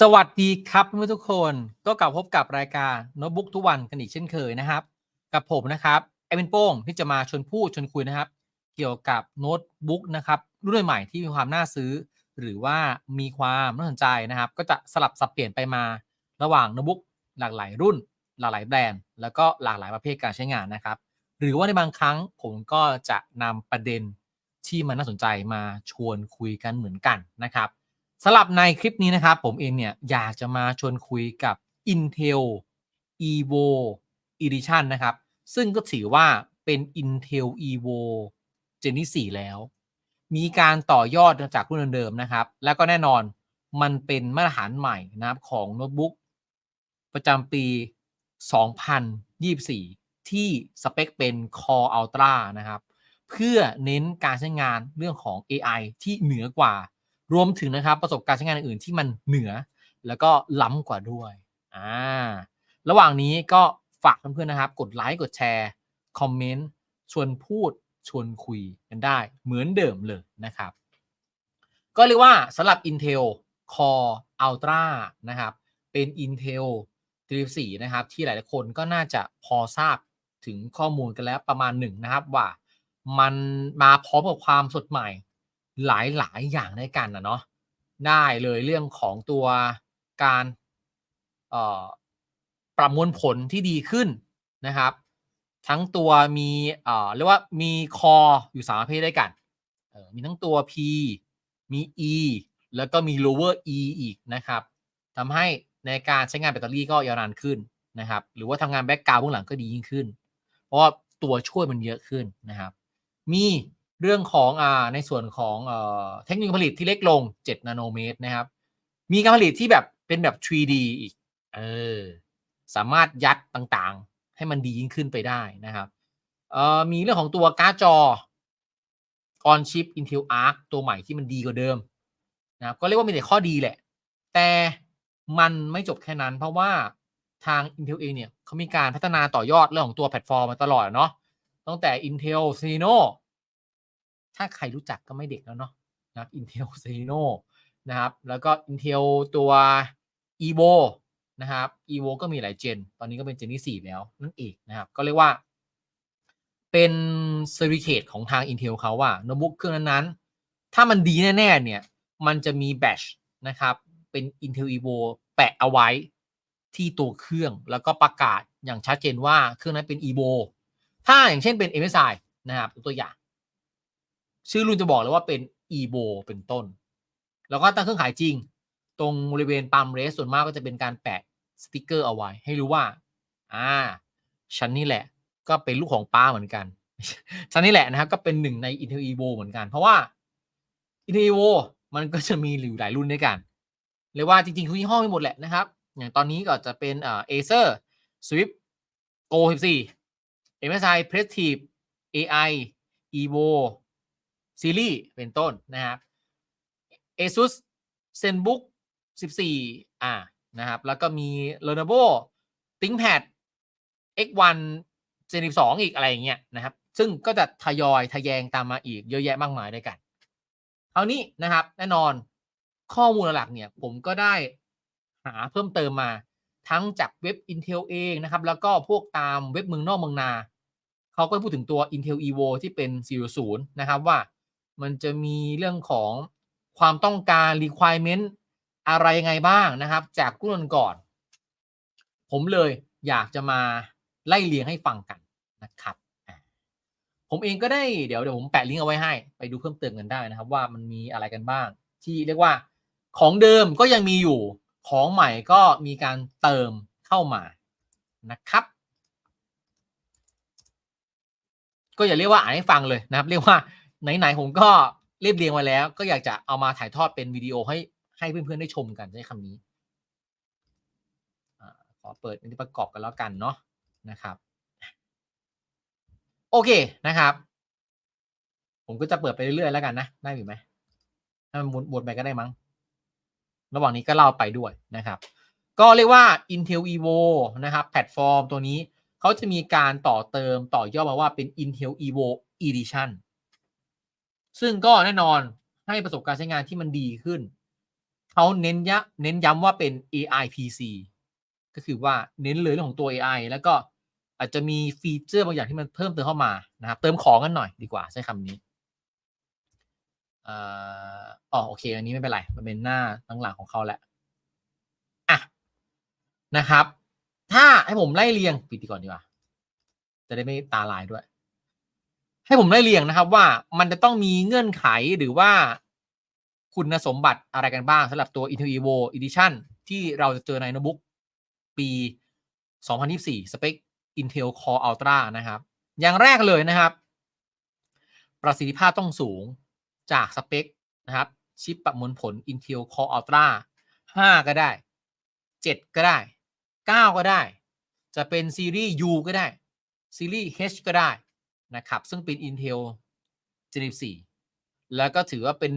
สวัสดีครับเพื่อนทุกคนก็กลับพบกับรายการโน้ตบุ๊กทุกวันกันอีกเช่นเคยนะครับ กับผมนะครับแอดมินโป้งที่จะมาชวนพูดชวนคุยนะครับ เกี่ยวกับโน้ตบุ๊กนะครับรุ่นใหม่ที่มีความน่าซื้อ หรือว่ามีความน่าสนใจนะครับ ก็จะสลับสับเปลี่ยนไปมาระหว่างโน้ตบุ๊กหลากหลายรุ่น หลากหลายแบรนด์ แล้วก็หลากหลายประเภทการใช้งานนะครับ หรือว่าในบางครั้งผมก็จะนำประเด็นที่มันน่าสนใจมาชวนคุยกันเหมือนกันนะครับ สำหรับในคลิปนี้นะครับ ผมเองเนี่ยอยากจะมาชวนคุยกับ Intel Evo Edition นะครับ ซึ่งก็ถือว่าเป็น Intel Evo Gen ที่4แล้ว มีการต่อยอดจากรุ่นเดิมๆนะครับ แล้วก็แน่นอนมันเป็นมาตรฐานใหม่นะครับของโน้ตบุ๊กประจำปี 2024 ที่สเปคเป็น Core Ultra นะครับ เพื่อเน้นการใช้งานเรื่องของ AI ที่เหนือกว่า รวมถึงนะครับประสบการณ์ใช้งานอื่นที่มันเหนือ แล้วก็ล้ำกว่าด้วยอ่าระหว่างนี้ก็ฝากเพื่อนๆนะครับ กดไลค์กดแชร์คอมเมนต์ชวนพูดชวนคุยกันได้เหมือนเดิมเลยนะครับ ก็เรียกว่าสำหรับ Intel Core Ultra นะครับเป็น Intel 34นะครับที่หลายๆคนก็น่าจะพอทราบถึงข้อมูลกันแล้วประมาณหนึ่งนะครับว่ามันมาพร้อมกับความสดใหม่ หลายหลายอย่างด้วยกันนะเนาะได้เลยเรื่องของตัวการประมวลผลที่ดีขึ้นนะครับ ทั้งตัวมีเรียกว่ามีคออยู่สามประเภทด้วยกันมีทั้งตัว P มี E แล้วก็มี lower E อีกนะครับทำให้ในการใช้งานแบตเตอรี่ก็ยาวนานขึ้นนะครับ หรือว่าทำงานแบ็กกราวด์เบื้องหลังก็ดียิ่งขึ้น เพราะว่าตัวช่วยมันเยอะขึ้นนะครับ มี เรื่องของอ่าในส่วนของเอ่อเทคนิคผลิตที่เล็กลง 7 นาโนเมตรนะครับ มีการผลิตที่แบบเป็นแบบ 3D อีกเออสามารถยัดต่างๆ ให้มันดียิ่งขึ้นไปได้นะครับเอ่อมีเรื่องของตัวการ์ดจอ on chip Intel Arc ตัวใหม่ที่มันดีกว่าเดิมนะครับก็เรียกว่ามีแต่ข้อดีแหละ แต่มันไม่จบแค่นั้น เพราะว่าทาง Intel เองเนี่ยเขามีการพัฒนาต่อยอดเรื่องของตัวแพลตฟอร์มมาตลอดเนาะตั้งแต่ Intel Cino ถ้าใครรู้จักก็ไม่เด็กแล้วเนาะนะ Intel Cino นะครับ แล้วก็ Intel ตัว Evo นะครับ Evo ก็มีหลายเจน ตอนนี้ก็เป็นเจนที่ 4 แล้วนั่นเองนะครับ ก็เรียกว่า เป็นเซอร์ i ิเคตของทาง Intel เขาว่าโน้ตบุ๊กเครื่องนั้นๆ ถ้ามันดีแน่ ๆ เนี่ย มันจะมีแบชนะครับ เป็น Intel Evo แปะเอาไว้ที่ตัวเครื่องแล้วก็ประกาศอย่างชัดเจนว่าเครื่องนั้นเป็น Evo ถ้าอย่างเช่นเป็น MSI นะครับตัวอย่าง ชื่อรุ่นจะบอกเลยว่าเป็น Evo เป็นต้น แล้วก็ตั้งเครื่องขายจริง ตรงบริเวณปั๊มเรสส่วนมากก็จะเป็นการแปะสติกเกอร์เอาไว้ ให้รู้ว่า อ่าฉันนี่แหละ ก็เป็นลูกของป้าเหมือนกันฉันนี่แหละนะครับก็เป็นหนึ่งใน Intel Evo เหมือนกัน เพราะว่า Intel Evo มันก็จะมีอยู่หลายรุ่นด้วยกันเรียกว่าจริงๆทุกยี่ห้อมีหมดแหละนะครับ อย่างตอนนี้ก็จะเป็นเอ่อ Acer Swift Go 14 MSI Prestige AI Evo Series เป็นต้นนะครับ ASUS ZenBook 14อ่านะครับแล้วก็มี Lenovo ThinkPad X1 Gen 12อีกอะไรอย่างเงี้ยนะครับ ซึ่งก็จะทยอยทะแยงตามมาอีกเยอะแยะมากมายด้วยกันครานี้นะครับ แน่นอนข้อมูลหลักเนี่ยผมก็ได้หาเพิ่มเติมมาทั้งจากเว็บ Intel เองนะครับ แล้วก็พวกตามเว็บเมืองนอกเมืองนา เขาก็พูดถึงตัว Intel Evo ที่เป็น 40 นะครับว่า มันจะมีเรื่องของความต้องการ requirement อะไรยังไงบ้างนะครับ จากรุ่นก่อน ผมเลยอยากจะมาไล่เรียงให้ฟังกันนะครับผมเองก็ได้เดี๋ยวเดี๋ยวผมแปะลิงก์เอาไว้ให้ ไปดูเพิ่มเติมกันได้นะครับ ว่ามันมีอะไรกันบ้าง ที่เรียกว่าของเดิมก็ยังมีอยู่ของใหม่ก็มีการเติมเข้ามานะครับ ก็อย่าเรียกว่าอ่านให้ฟังเลยนะครับ เรียกว่า ไหนๆผมก็เรียบเรียงไว้แล้ว ก็อยากจะเอามาถ่ายทอดเป็นวิดีโอให้ให้เพื่อนๆได้ชมกันใช้คำนี้ขอเปิดอันนี้ประกอบกันแล้วกันเนาะนะครับ โอเคนะครับ ผมก็จะเปิดไปเรื่อยๆแล้วกันนะได้หรือไหมถ้ามันวนไปก็ได้มั้ง ระหว่างนี้ก็เล่าไปด้วยนะครับ ก็เรียกว่า Intel Evo นะครับ แพลตฟอร์มตัวนี้เขาจะมีการต่อเติมต่อย่อมาว่าเป็น Intel Evo Edition ซึ่งก็แน่นอนให้ประสบการณ์ใช้งานที่มันดีขึ้น เขาเน้นยะเน้นย้ำว่าเป็น AI PC ก็คือว่าเน้นเลยเรื่องของตัว AI แล้วก็อาจจะมีฟีเจอร์บางอย่างที่มันเพิ่มเติมเข้ามานะครับ เติมของกันหน่อยดีกว่าใช้คำนี้อ่ออ๋อโอเค อันนี้ไม่เป็นไร มันเป็นหน้าหลังๆของเขาแหละอะนะครับ ถ้าให้ผมไล่เรียงปิดดีก่อนดีกว่า จะได้ไม่ตาลายด้วย ให้ผมไล่เรียงนะครับว่ามันจะต้องมีเงื่อนไขหรือว่าคุณสมบัติอะไรกันบ้างสำหรับตัว Intel Evo Edition ที่เราจะเจอในโน้ตบุ๊กปี 2024 สเปค Intel Core Ultra นะครับ อย่างแรกเลยนะครับ ประสิทธิภาพต้องสูงจากสเปคนะครับ ชิปประมวลผล Intel Core Ultra 5 ก็ได้ 7 ก็ได้ 9 ก็ได้ จะเป็นซีรีส์ U ก็ได้ ซีรีส์ H ก็ได้ นะครับซึ่งเป็น Intel Gen 4แล้วก็ถือว่าเป็น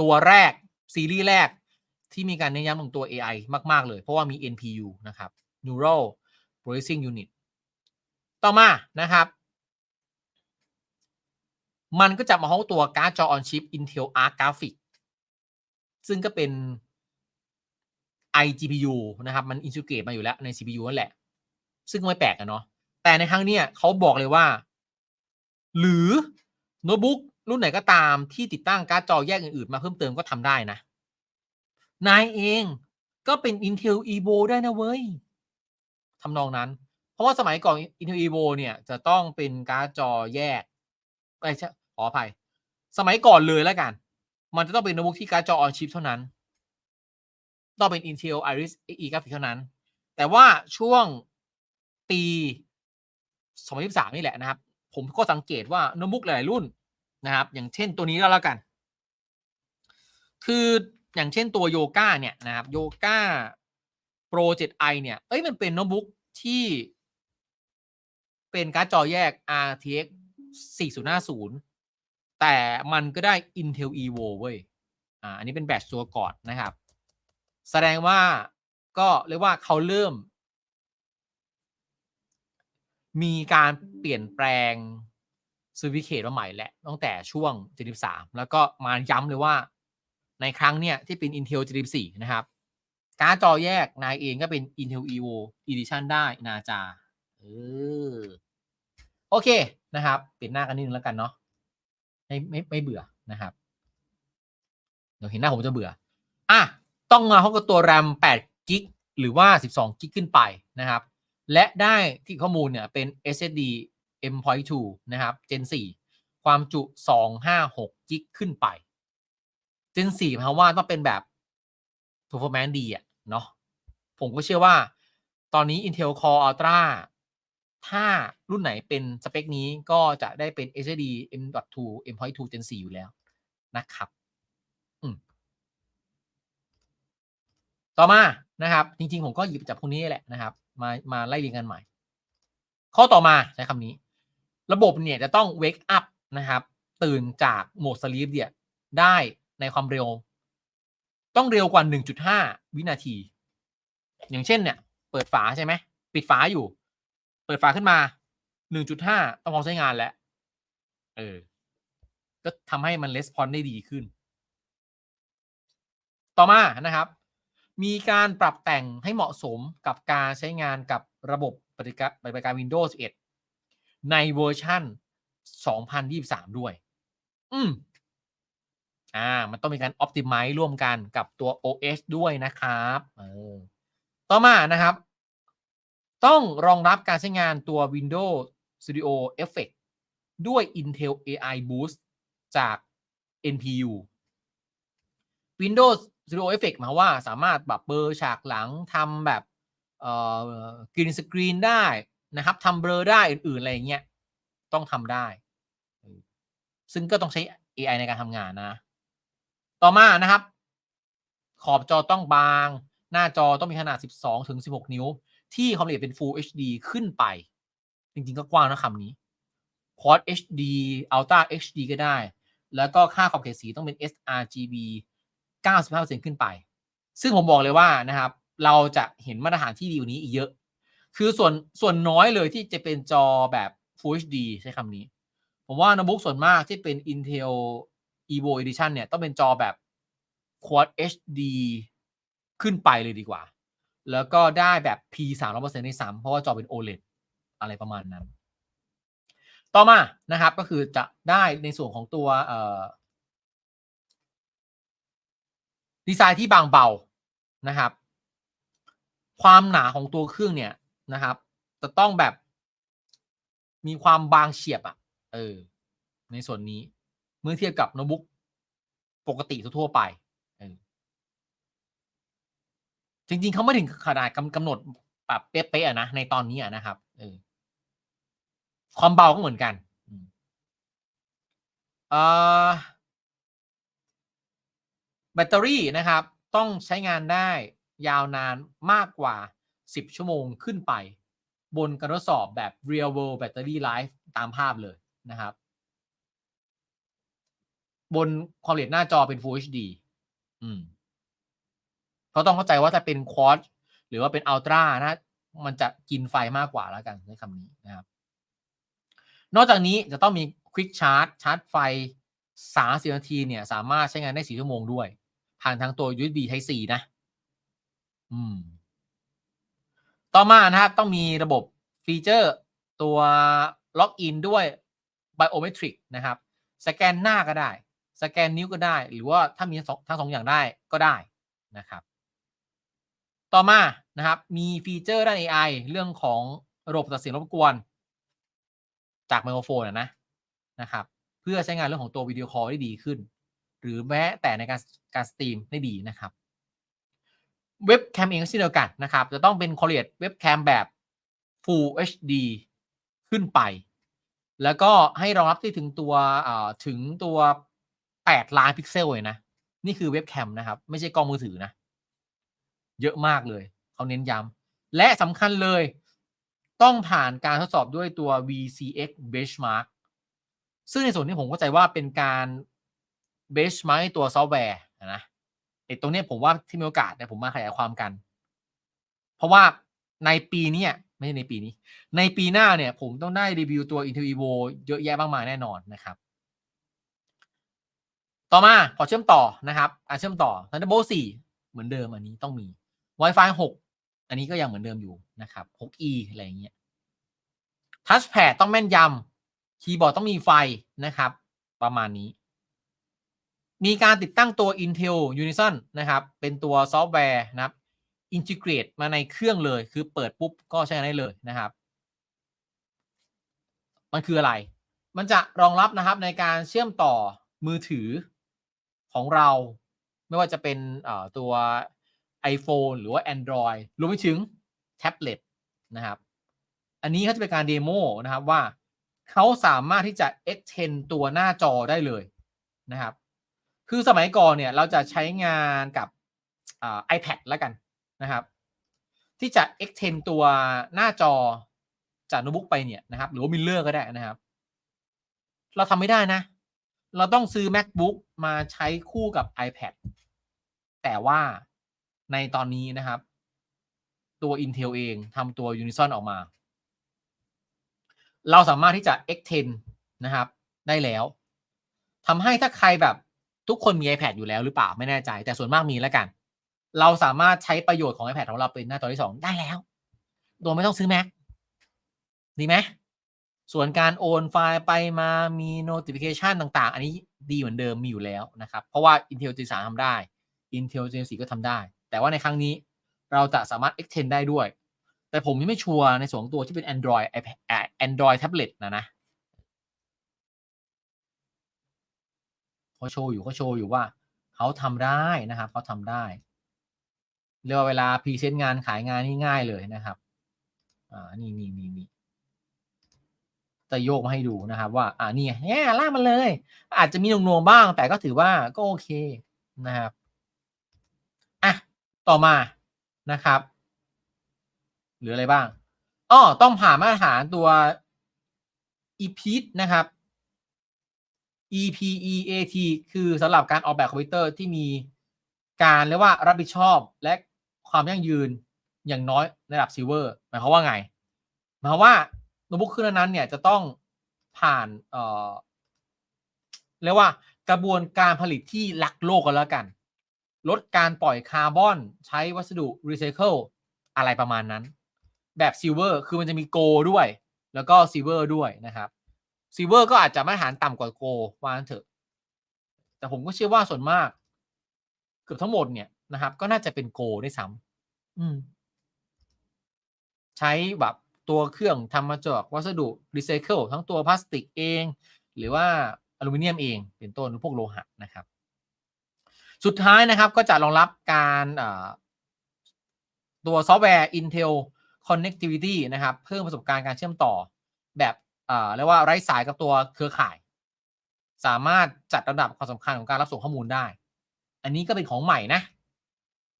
ตัวแรก ซีรีส์แรกที่มีการเน้นย้ำลงตัว AI มาก ๆ เลย เพราะว่ามี NPU นะครับ Neural Processing Unit ต่อมานะครับ มันก็จะมาห้องตัวการ์ดจอ on chip Intel Arc Graphic ซึ่งก็เป็น iGPU นะครับ มันอิน t ิเก e มาอยู่แล้วใน CPU นั่นแหละ ซึ่งไม่แปลกอะเนาะ แต่ในครั้งนี้เขาบอกเลยว่า หรือโน้ตบุ๊กรุ่นไหนก็ตามที่ติดตั้งการ์ดจอแยกอื่นๆ มาเพิ่มเติมก็ทำได้นะ นายเองก็เป็น Intel Evo ได้นะเว้ยทำนองนั้น เพราะว่าสมัยก่อน Intel Evo เนี่ย จะต้องเป็นการ์ดจอแยกไม่ใช่ขออภัย สมัยก่อนเลยแล้วกัน มันจะต้องเป็นโน้ตบุ๊กที่การ์ดจอ on chip เท่านั้น ต้องเป็น Intel Iris Xe Graphics เท่านั้น แต่ว่าช่วงปี 2023 นี่แหละนะครับ ผมก็สังเกตว่าโน้ตบุ๊กหลายรุ่นนะครับ อย่างเช่นตัวนี้ก็แล้วกัน คืออย่างเช่นตัวโยก้าเนี่ยนะครับโยก้า Pro 7i เนี่ยเอ้ยมันเป็นโน้ตบุ๊กที่ เป็นการ์ดจอแยก RTX 4050 แต่มันก็ได้ Intel Evo เว้ยอ่าอันนี้เป็นแบตตัวก่อนนะครับ แสดงว่าก็เรียกว่าเขาเริ่ม มีการเปลี่ยนแปลงซ e ร์วิเคตมาใหม่แหละตั้งแต่ช่วง 73 แล้วก็มาย้ำเลยว่าในครั้งเนี่ยที่เป็น Intel 74 นะครับ การ์ดจอแยกนายเองก็เป็น Intel Evo Edition ได้นาจาเออโอเคนะครับเปลี่ยนหน้ากันนิดนึงแล้วกันเนาะไม่ไม่ไม่เบื่อนะครับ เดี๋ยวเห็นหน้าผมจะเบื่อ อะ ต้องมาเข้ากับตัว RAM 8กิกหรือว่า 12 กิกขึ้นไปนะครับ และได้ที่ข้อมูลเนี่ยเป็น SSD M.2 นะครับ Gen 4 ความจุ 256กิกขึ้นไป Gen 4หมายความว่าต้องเป็นแบบ performance ดีอะเนาะผมก็เชื่อว่า ตอนนี้ Intel Core Ultra ถ้ารุ่นไหนเป็นสเปคนี้ก็จะได้เป็น SSD M.2 M.2 Gen 4 อยู่แล้วนะครับต่อมานะครับ จริงๆ ผมก็หยิบจากพวกนี้แหละนะครับ มามาไล่เรียงกันใหม่ ข้อต่อมาใช้คำนี้ ระบบเนี่ยจะต้อง wake up นะครับ ตื่นจากโหมด sleep เนี่ยได้ในความเร็ว ต้องเร็วกว่า 1.5 วินาที อย่างเช่นเนี่ย เปิดฝาใช่ไหม ปิดฝาอยู่ เปิดฝาขึ้นมา 1.5 ต้องพร้อมใช้งานแล้ว เออ ก็ทำให้มัน response ได้ดีขึ้น ต่อมานะครับ มีการปรับแต่งให้เหมาะสมกับการใช้งานกับระบบปฏิการปฏิบัติการ Windows 11 ในเวอร์ชัน2023 ด้วย อืมอ่า มันต้องมีการ optimize ร่วมกันกับตัว OS ด้วยนะครับเออต่อมานะครับ ต้องรองรับการใช้งานตัว Windows Studio Effect ด้วย Intel AI Boost จาก NPU Windows Studio Effect หมาว่าสามารถแบบเบอร์ฉากหลังทำแบบเอ่อกรีนสกรีนได้นะครับทำเบลอได้อื่นๆ อะไรอย่างเงี้ยต้องทำได้ ซึ่งก็ต้องใช้ AI ในการทำงานนะ ต่อมานะครับ ขอบจอต้องบาง หน้าจอต้องมีขนาด 12 ถึง 16 นิ้ว ที่ความละเอียดเป็น Full HD ขึ้นไป จริงๆ ก็กว้างนะคำนี้ Quad HD Ultra HD ก็ได้ แล้วก็ค่าขอบเขตสีต้องเป็น sRGB 95%ขึ้นไป ซึ่งผมบอกเลยว่านะครับ เราจะเห็นมาตรฐานที่ดีกว่านี้อีกเยอะ คือส่วนส่วนน้อยเลยที่จะเป็นจอแบบ Full HD ใช้คำนี้ ผมว่าโน้ตบุ๊กส่วนมากที่เป็น Intel Evo Edition เนี่ย ต้องเป็นจอแบบ Quad HD ขึ้นไปเลยดีกว่า แล้วก็ได้แบบ P 3 0 0ในซ้ำเพราะว่าจอเป็น OLED อะไรประมาณนั้น ต่อมานะครับก็คือจะได้ในส่วนของตัวเอ่อ ดีไซน์ที่บางเบานะครับ ความหนาของตัวเครื่องเนี่ยนะครับ จะต้องแบบ มีความบางเฉียบอะ่ะ เออ ในส่วนนี้เมื่อเทียบกับโน้ตบุ๊กปกติทั่วไปออจริงๆเขาไม่ถึงขนาดกำกำหนดแบบเป๊ะๆะนะในตอนนี้ะนะครับเออความเบาก็เหมือนกันอืมเอ่อ แบตเตอรี่นะครับ ต้องใช้งานได้ยาวนานมากกว่า 10 ชั่วโมงขึ้นไป บนการทดสอบแบบ real world battery life ตามภาพเลยนะครับ บนความละเอียดหน้าจอเป็น Full HD อืมเขาต้องเข้าใจว่าถ้าเป็น Quad หรือว่าเป็น Ultra นะมันจะกินไฟมากกว่าแล้วกันในคำนี้นะครับ นอกจากนี้จะต้องมี Quick Charge ชาร์จไฟ 30 นาทีเนี่ย สามารถใช้งานได้ 4 ชั่วโมงด้วย ผ่านทางตัว USB Type C นะ อืม ต่อมานะครับ ต้องมีระบบฟีเจอร์ตัวล็อกอินด้วย Biometric นะครับ สแกนหน้าก็ได้ สแกนนิ้วก็ได้ หรือว่าถ้ามีทั้งสองอย่างได้ก็ได้นะครับ ต่อมานะครับ มีฟีเจอร์ด้าน AI เรื่องของระบบตัดเสียงรบกวน จากไมโครโฟนนะนะครับ เพื่อใช้งานเรื่องของตัววิดีโอคอลได้ดีขึ้น หรือแม้แต่ในการการสตรีมได้ดีนะครับเว็บแคมเองก็เช่นเดียวกันนะครับ จะต้องเป็นคอลเล e เว็บแคมแบบ Full HD ขึ้นไป แล้วก็ให้รองรับที่ถึงตัวถึงตัว 8 ล้านพิกเซลเลยนะ นี่คือเว็บแคมนะครับ ไม่ใช่กล้องมือถือนะ เยอะมากเลย เขาเน้นย้ำและสำคัญเลย ต้องผ่านการทดสอบด้วยตัว VCX Benchmark ซึ่งในส่วนนี้ผมเข้าใจว่าเป็นการ benchmark ตัวซอฟต์แวร์นะไอ้ตรงนี้ผมว่าที่มีโอกาสเนี่ยผมมาขยายความกัน เพราะว่าในปีนี้ไม่ใช่ในปีนี้ ในปีหน้าเนี่ย ผมต้องได้รีวิวตัว Intel Evo เยอะแยะมากมายแน่นอนนะครับ ต่อมาพอเชื่อมต่อนะครับการเชื่อมต่อ Thunderbolt 4 เหมือนเดิมอันนี้ต้องมี Wi-Fi 6 อันนี้ก็ยังเหมือนเดิมอยู่นะครับ 6E อะไรอย่างเงี้ย Touchpad ต้องแม่นยำคีย์บอร์ดต้องมีไฟนะครับ ประมาณนี้ มีการติดตั้งตัว Intel Unison นะครับ เป็นตัวซอฟต์แวร์นะครับอินทิเกรตมาในเครื่องเลย คือเปิดปุ๊บก็ใช้ได้เลยนะครับ มันคืออะไร มันจะรองรับนะครับในการเชื่อมต่อมือถือของเรา ไม่ว่าจะเป็นตัว iPhone หรือว่า Android รวมไปถึงแท็บเล็ตนะครับ อันนี้เขาจะเป็นการเดโมนะครับว่าเขาสามารถที่จะ extend ตัวหน้าจอได้เลยนะครับ คือสมัยก่อนเนี่ยเราจะใช้งานกับ iPad แล้วกันนะครับ ที่จะ extend ตัวหน้าจอจากโน้ตบุ๊กไปเนี่ยนะครับ หรือว่ามิลเลอร์ก็ได้นะครับ เราทำไม่ได้นะ เราต้องซื้อ MacBook มาใช้คู่กับ iPad แต่ว่าในตอนนี้นะครับ ตัว Intel เองทำตัว Unison ออกมา เราสามารถที่จะ extend นะครับ ได้แล้วทำให้ถ้าใครแบบ ทุกคนมี iPad อยู่แล้วหรือเปล่าไม่แน่ใจ แต่ส่วนมากมีแล้วกัน เราสามารถใช้ประโยชน์ของ iPad ของเราเป็นหน้าจอที่2ได้แล้ว โดยไม่ต้องซื้อ Mac ดีไหมส่วนการโอนไฟล์ไปมามี notification ต่างๆ อันนี้ดีเหมือนเดิมมีอยู่แล้วนะครับ เพราะว่า Intel Gen 3ทำได้ Intel Gen 4ก็ทำได้ แต่ว่าในครั้งนี้เราจะสามารถ extend ได้ด้วย แต่ผมยังไม่ชัวร์ในส่วนตัวที่เป็น Android iPad Android tablet นะนะ เขาโชว์อยู่เขาโชว์อยู่ว่าเขาทำได้นะครับเขาทำได้เรียกว่าเวลาพรีเซนต์งานขายงานนี่ง่ายเลยนะครับอ่านี่นี่นี่นี่จะโยกมาให้ดูนะครับว่า อ่านี่แง่ล่ามันเลย อาจจะมีหน่วงๆบ้าง แต่ก็ถือว่าก็โอเคนะครับอะต่อมานะครับหรืออะไรบ้างอ้อต้องผ่านมาตรฐานตัว EPEAT นะครับ EPEAT คือสำหรับการออกแบบคอมพิวเตอร์ที่มีการเรียกว่ารับผิดชอบและความยั่งยืนอย่างน้อยระดับซิลเวอร์หมายความว่าไง หมายความว่าโน้ตบุ๊กเครื่องนั้นเนี่ยจะต้องผ่านเอ่อเรียกว่ากระบวนการผลิตที่รักโลกกันแล้วกัน ลดการปล่อยคาร์บอนใช้วัสดุรีไซเคิลอะไรประมาณนั้น แบบซิลเวอร์คือมันจะมีโกด้วย แล้วก็ซิลเวอร์ด้วยนะครับ ซิลเวอร์ก็อาจจะมาตรฐานต่ำกว่าโกว่างั้นเถอะ แต่ผมก็เชื่อว่าส่วนมาก เกือบทั้งหมดเนี่ยนะครับ ก็น่าจะเป็นโกได้ซ้ำอืม ใช้แบบตัวเครื่องทำมาจากวัสดุรีไซเคิลทั้งตัวพลาสติกเอง หรือว่าอลูมิเนียมเองเป็นต้นพวกโลหะนะครับ สุดท้ายนะครับก็จะรองรับการตัวซอฟต์แวร์ Intel Connectivity นะครับ เพิ่มประสบการณ์การเชื่อมต่อแบบ เรียกว่าไร้สายกับตัวเครือข่าย สามารถจัดระดับความสำคัญของการรับส่งข้อมูลได้ อันนี้ก็เป็นของใหม่นะ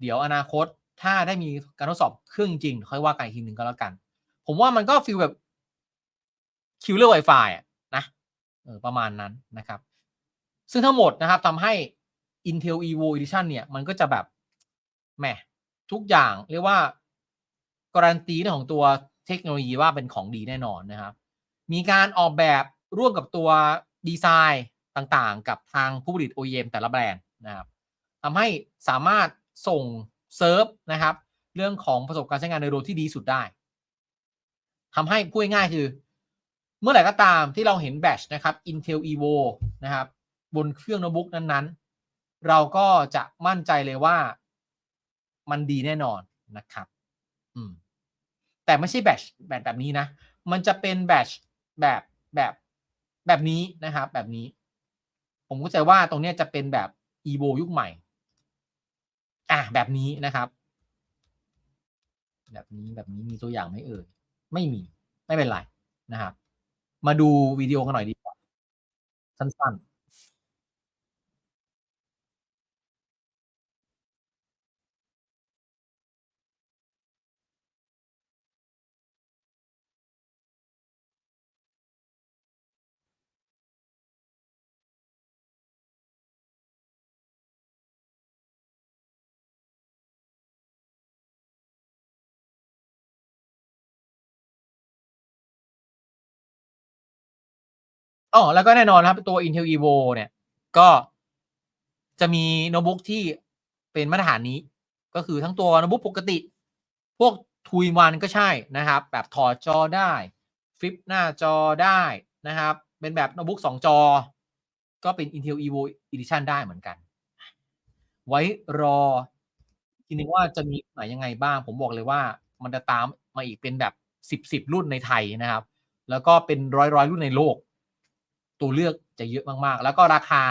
เดี๋ยวอนาคตถ้าได้มีการทดสอบเครื่องจริง ค่อยว่ากันอีกทีหนึ่งก็แล้วกัน ผมว่ามันก็ฟีลแบบคิวเลอร์ Wi-Fi อะนะออประมาณนั้นนะครับ ซึ่งทั้งหมดนะครับทำให้ Intel Evo Edition เนี่ย มันก็จะแบบแหมทุกอย่างเรียกว่าการันตีเรื่องของตัวเทคโนโลยีว่าเป็นของดีแน่นอนนะครับ มีการออกแบบร่วมกับตัวดีไซน์ต่างๆ กับทางผู้ผลิต OEM แต่ละแบรนด์นะครับทำให้สามารถส่งเซิร์ฟนะครับ เรื่องของประสบการณ์ใช้งานในโรที่ดีสุดได้ทำให้พูดง่ายคือ เมื่อไหร่ก็ตามที่เราเห็นแบตนะครับ Intel Evo นะครับ บนเครื่องโน้ตบุ๊กนั้นๆ เราก็จะมั่นใจเลยว่ามันดีแน่นอนนะครับ อืมแต่ไม่ใช่แบตแบตแบบนี้นะ มันจะเป็นแบต แบบแบบแบบนี้นะครับ แบบนี้ ผมเข้าใจว่าตรงนี้จะเป็นแบบอีโบยุคใหม่ อะแบบนี้นะครับ แบบนี้แบบนี้มีตัวอย่างไหมเอ่ยไม่มีไม่เป็นไรนะครับ มาดูวิดีโอกันหน่อยดีกว่าสั้นๆ อ๋อแล้วก็แน่นอนครับตัว Intel Evo เนี่ยก็จะมีโน้ตบุ๊กที่เป็นมาตรฐานนี้ ก็คือทั้งตัวโน้ตบุ๊กปกติ พวกทูอินวันก็ใช่นะครับ แบบถอดจอได้ฟลิปหน้าจอได้นะครับ เป็นแบบโน้ตบุ๊กสองจอ ก็เป็น Intel Evo Edition ได้เหมือนกัน ไว้รอทีนึงว่าจะมีไหนยังไงบ้าง ผมบอกเลยว่ามันจะตามมาอีกเป็นแบบสิบสิบรุ่นในไทยนะครับ แล้วก็เป็นร้อยร้อยรุ่นในโลก ตัวเลือกจะเยอะมากๆ แล้วก็ราคา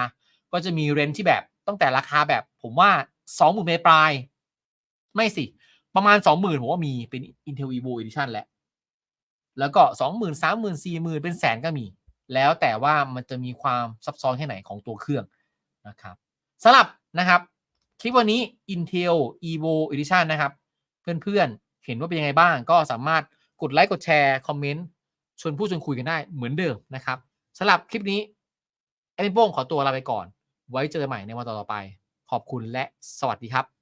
ก็จะมีเรนที่แบบตั้งแต่ราคาแบบผมว่าสองหมื่นปลาย ไม่สิ ประมาณสองหมื่นผมว่ามีเป็น Intel Evo Edition แหละ แล้วก็สองหมื่นสามหมื่นสี่หมื่นเป็นแสนก็มี แล้วแต่ว่ามันจะมีความซับซ้อนแค่ไหนของตัวเครื่องนะครับสำหรับนะครับ คลิปวันนี้ Intel Evo Edition นะครับ เพื่อนๆ เห็นว่าเป็นยังไงบ้าง ก็สามารถกดไลค์กดแชร์ คอมเมนต์ชวนพูดชวนคุยกันได้เหมือนเดิมนะครับ สำหรับคลิปนี้แอดมินโป้งขอตัวลาไปก่อน ไว้เจอกันใหม่ในวันต่อๆไป ขอบคุณและสวัสดีครับ